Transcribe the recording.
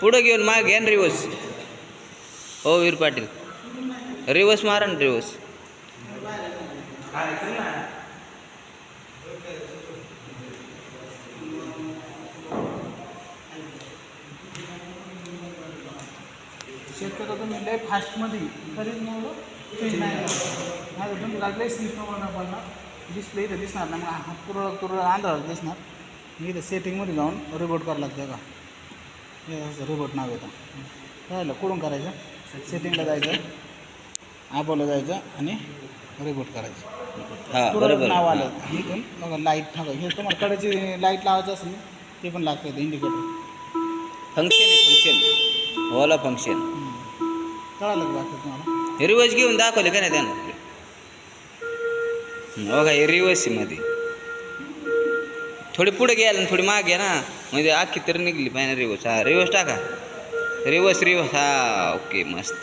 पुढं घेऊन माग घ्या ना रिवर्स हो वीर पाटील. रिवर्स मारा ना रिवर्स शेतकऱ्या तुम्ही लय फास्टमध्ये तरी मग चेंज नाही होत. नाही तर तुम्ही लागले स्लिप पडणार डिस्प्ले इथं दिसणार नाही. मग हा पुरळ पुरळ आंधळा दिसणार. मी इथं सेटिंगमध्ये जाऊन रिपोर्ट करावं लागतं का? हे असं रिपोर्ट नाव येतं राहिलं कुठून करायचं. सेटिंगला जायचं. ॲपला जायचं आणि रिपोर्ट करायचं. हा बरोबर नाव हा. आलं इथून बघा लाइट टाका हे तुम्हाला कडेची लाइट लावायचं असेल ते पण लागतं इंडिकेटर फंक्शन आहे फंक्शन ओला फंक्शन कळालं का बाकी तुम्हाला? रिवर्स घेऊन दाखवले का नाही त्यानं? हो का हे रिवर्समध्ये. थोडी पुढे घ्यायला थोडी माग ना म्हणजे आखी तर निघली पाहिजे रिवर्स. हा रिवर्स टाका. Reverse reverse. हा ओके मस्त.